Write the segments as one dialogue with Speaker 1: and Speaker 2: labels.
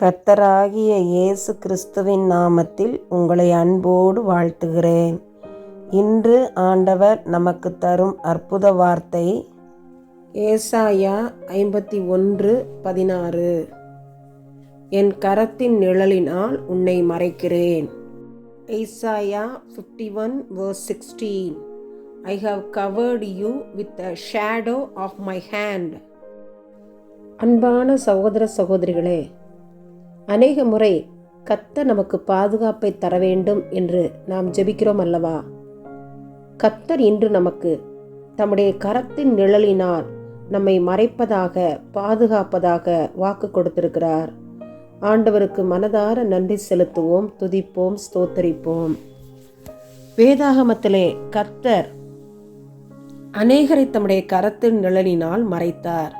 Speaker 1: கர்த்தராகிய இயேசு கிறிஸ்துவின் நாமத்தில் உங்களை அன்போடு வாழ்த்துகிறேன். இன்று ஆண்டவர் நமக்கு தரும் அற்புத வார்த்தை ஏசாயா ஐம்பத்தி ஒன்று பதினாறு. என் கரத்தின் நிழலினால் உன்னை மறைக்கிறேன். ஏசாயா fifty one verse sixteen I have covered you with the shadow of my hand அன்பான சகோதர சகோதரிகளே அநேக முறை கத்த நமக்கு பாதுகாப்பை தர வேண்டும் என்று நாம் ஜெபிக்கிறோம் அல்லவா? கத்தர் இன்று நமக்கு தம்முடைய கரத்தின் நிழலினால் நம்மை மறைப்பதாக பாதுகாப்பதாக வாக்கு கொடுத்திருக்கிறார். ஆண்டவருக்கு மனதார நன்றி செலுத்துவோம் துதிப்போம் ஸ்தோத்தரிப்போம். வேதாகமத்திலே கர்த்தர் அநேகரை தம்முடைய கரத்தின் நிழலினால் மறைத்தார்.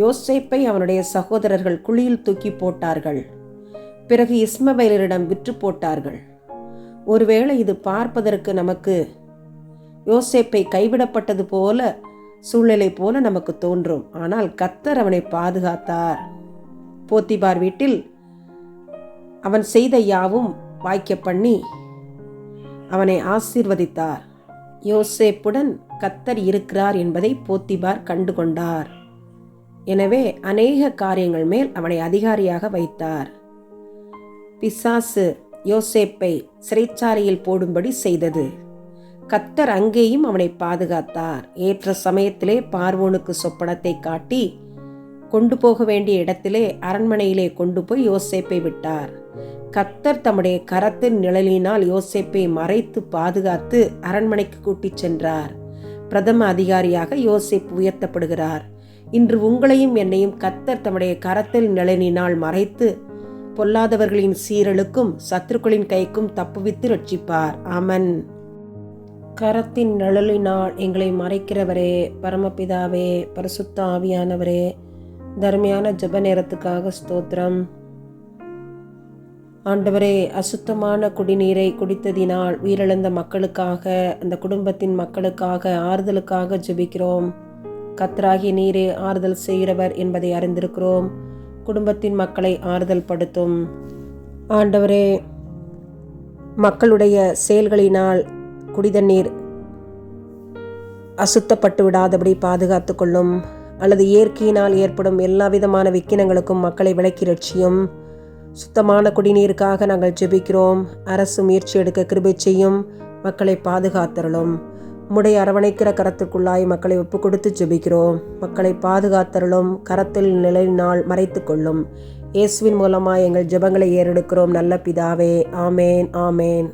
Speaker 1: யோசேப்பை அவனுடைய சகோதரர்கள் குழியில் தூக்கி போட்டார்கள். பிறகு இஸ்மவேலரிடம் விற்று போட்டார்கள். ஒருவேளை இது பார்ப்பதற்கு நமக்கு யோசேப்பை கைவிடப்பட்டது போல சூழ்நிலை போல நமக்கு தோன்றும். ஆனால் கத்தர் அவனை பாதுகாத்தார். போத்திபார் வீட்டில் அவன் செய்த யாவும் வாய்க்க பண்ணி அவனை ஆசீர்வதித்தார். யோசேப்புடன் கத்தர் இருக்கிறார் என்பதை போத்திபார் கண்டுகொண்டார். எனவே அநேக காரியங்கள் மேல் அவனை அதிகாரியாக வைத்தார். பிசாசு யோசேப்பை சிறைச்சாலையில் போடும்படி செய்தது. கத்தர் அங்கேயும் அவனை பாதுகாத்தார். ஏற்ற சமயத்திலே பார்வோனுக்கு சொப்பனத்தை காட்டி கொண்டு போக வேண்டிய இடத்திலே அரண்மனையிலே கொண்டு போய் யோசேப்பை விட்டார். கத்தர் தம்முடைய கரத்தின் நிழலினால் யோசேப்பை மறைத்து பாதுகாத்து அரண்மனைக்கு கூட்டிச் சென்றார். பிரதம அதிகாரியாக யோசிப் உயர்த்தப்படுகிறார். இன்று உங்களையும் என்னையும் கத்தர் தம்முடைய கரத்தில் நிழலினால் மறைத்து பொல்லாதவர்களின் சீரலுக்கும் சத்துருக்களின் கைக்கும் தப்புவித்து ரட்சிப்பார் அமன் கரத்தின் நிழலினால் எங்களை மறைக்கிறவரே பரமபிதாவே பரிசுத்த ஆவியானவரே தர்மையான ஜப நேரத்துக்காக ஸ்தோத்திரம். ஆண்டவரே அசுத்தமான குடிநீரை குடித்ததினால் உயிரிழந்த மக்களுக்காக அந்த குடும்பத்தின் மக்களுக்காக ஆறுதலுக்காக ஜெபிக்கிறோம். கத்ராகி நீரே ஆறுதல் செய்கிறவர் என்பதை அறிந்திருக்கிறோம். குடும்பத்தின் மக்களை ஆறுதல் படுத்தும். ஆண்டவரே மக்களுடைய செயல்களினால் குடிதண்ணீர் அசுத்தப்பட்டு விடாதபடி பாதுகாத்து கொள்ளும். அல்லது இயற்கையினால் ஏற்படும் எல்லா விதமான விக்கினங்களுக்கும் மக்களை விலக்கி ரட்சியும். சுத்தமான குடிநீருக்காக நாங்கள் ஜெபிக்கிறோம். அரசு முயற்சி எடுக்க கிருபை செய்யும். மக்களை பாதுகாத்தருளும். உம்முடைய அரவணைக்கிற கரத்துக்குள்ளாய் மக்களை ஒப்பு கொடுத்து ஜெபிக்கிறோம். மக்களை பாதுகாத்தருளும். கரத்தில் நிலையினால் மறைத்து கொள்ளும் இயேசுவின் மூலமாக எங்கள் ஜெபங்களை ஏறெடுக்கிறோம். நல்ல பிதாவே ஆமேன் ஆமேன்.